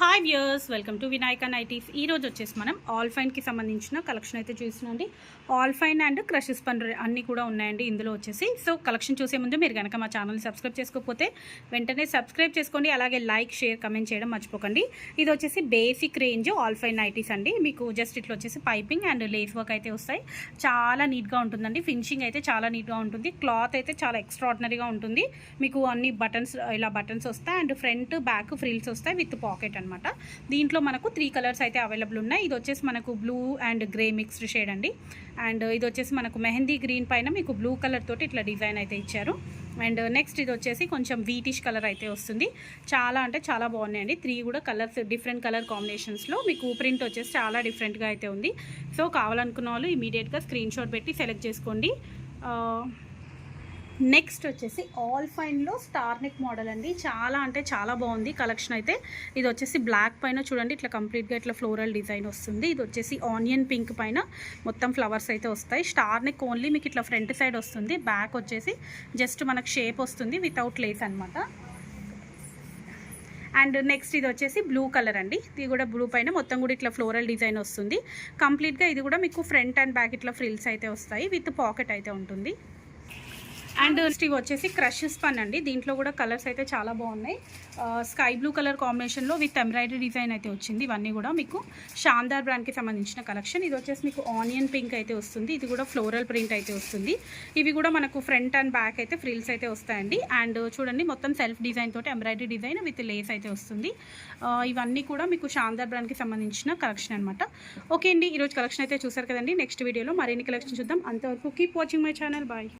Hi viewers welcome to Vinayaka nighties ఈ రోజు వచ్చేసి మనం ఆల్ ఫైన్కి సంబంధించిన కలెక్షన్ అయితే చూస్తున్నాండి ఆల్ ఫైన్ అండ్ క్రషెస్ పండు అన్నీ కూడా ఉన్నాయండి ఇందులో వచ్చేసి. సో కలెక్షన్ చూసే ముందు మీరు కనుక మా ఛానల్ని సబ్స్క్రైబ్ చేసుకోకపోతే వెంటనే సబ్స్క్రైబ్ చేసుకోండి. అలాగే లైక్ షేర్ కమెంట్ చేయడం మర్చిపోకండి. ఇది వచ్చేసి basic range all fine nighties అండి. మీకు జస్ట్ ఇట్లా వచ్చేసి పైపింగ్ అండ్ లేస్ వర్క్ అయితే వస్తాయి. చాలా నీట్గా ఉంటుందండి. ఫినిషింగ్ అయితే చాలా నీట్గా ఉంటుంది. క్లాత్ అయితే చాలా ఎక్స్ట్రాడినరీగా ఉంటుంది. మీకు అన్ని బటన్స్ ఇలా బటన్స్ వస్తాయి. అండ్ ఫ్రంట్ బ్యాక్ ఫ్రిల్స్ వస్తాయి విత్ పాకెట్ అనమాట దీంట్లో మనకు త్రీ కలర్స్ అయితే అవైలబుల్ ఉన్నాయి. ఇది వచ్చేసి మనకు blue and grey mixed shade అండి. అండ్ ఇది వచ్చేసి మనకు మెహందీ గ్రీన్ పైన మీకు బ్లూ కలర్ తోటి ఇట్లా డిజైన్ అయితే ఇచ్చారు. అండ్ నెక్స్ట్ ఇది వచ్చేసి కొంచెం వీటిష్ కలర్ అయితే వస్తుంది. చాలా అంటే చాలా బాగున్నాయండి. త్రీ కూడా కలర్స్ డిఫరెంట్ కలర్ కాంబినేషన్స్లో మీకు ప్రింట్ వచ్చేసి చాలా డిఫరెంట్గా అయితే ఉంది. సో కావాలనుకున్న వాళ్ళు ఇమీడియట్గా స్క్రీన్ షాట్ పెట్టి సెలెక్ట్ చేసుకోండి. Uh, నెక్స్ట్ వచ్చేసి ఆల్ ఫైన్లో స్టార్ నెక్ మోడల్ అండి. చాలా అంటే చాలా బాగుంది కలెక్షన్ అయితే. ఇది వచ్చేసి బ్లాక్ పైన చూడండి ఇట్లా కంప్లీట్గా ఇట్లా ఫ్లోరల్ డిజైన్ వస్తుంది. ఇది వచ్చేసి ఆనియన్ పింక్ పైన మొత్తం ఫ్లవర్స్ అయితే వస్తాయి. స్టార్ నెక్ ఓన్లీ మీకు ఇట్లా ఫ్రంట్ సైడ్ వస్తుంది. బ్యాక్ వచ్చేసి జస్ట్ మనకు షేప్ వస్తుంది వితౌట్ లేస్ అనమాట అండ్ నెక్స్ట్ ఇది వచ్చేసి బ్లూ కలర్ అండి. ఇది కూడా బ్లూ పైన మొత్తం కూడా ఇట్లా ఫ్లోరల్ డిజైన్ వస్తుంది. కంప్లీట్గా ఇది కూడా మీకు ఫ్రంట్ అండ్ బ్యాక్ ఇట్లా ఫ్రిల్స్ అయితే వస్తాయి. విత్ పాకెట్ అయితే ఉంటుంది. అండ్ నెక్స్ట్ వచ్చేసి క్రష్ స్పన్ అండి. దీంట్లో కూడా కలర్స్ అయితే చాలా బాగున్నాయి. స్కై బ్లూ కలర్ కాంబినేషన్లో విత్ ఎంబ్రాయిడరీ డిజైన్ అయితే వచ్చింది. ఇవన్నీ కూడా మీకు షాందార్ బ్రాండ్కి సంబంధించిన కలెక్షన్ ఇది వచ్చేసి మీకు ఆనియన్ పింక్ అయితే వస్తుంది. ఇది కూడా ఫ్లోరల్ ప్రింట్ అయితే వస్తుంది. ఇవి కూడా మనకు ఫ్రంట్ అండ్ బ్యాక్ అయితే ఫ్రిల్స్ అయితే వస్తాయండి. అండ్ చూడండి మొత్తం సెల్ఫ్ డిజైన్ తోటి ఎంబ్రాయిడరీ డిజైన్ విత్ లేస్ అయితే వస్తుంది. ఇవన్నీ కూడా మీకు షాందార్ బ్రాండ్కి సంబంధించిన కలెక్షన్ అనమాట ఓకే అండి ఈరోజు కలెక్షన్ అయితే చూసారు కదండి. నెక్స్ట్ వీడియోలో మరిన్ని కలెక్షన్ చూద్దాం. అంతవరకు keep watching my channel bye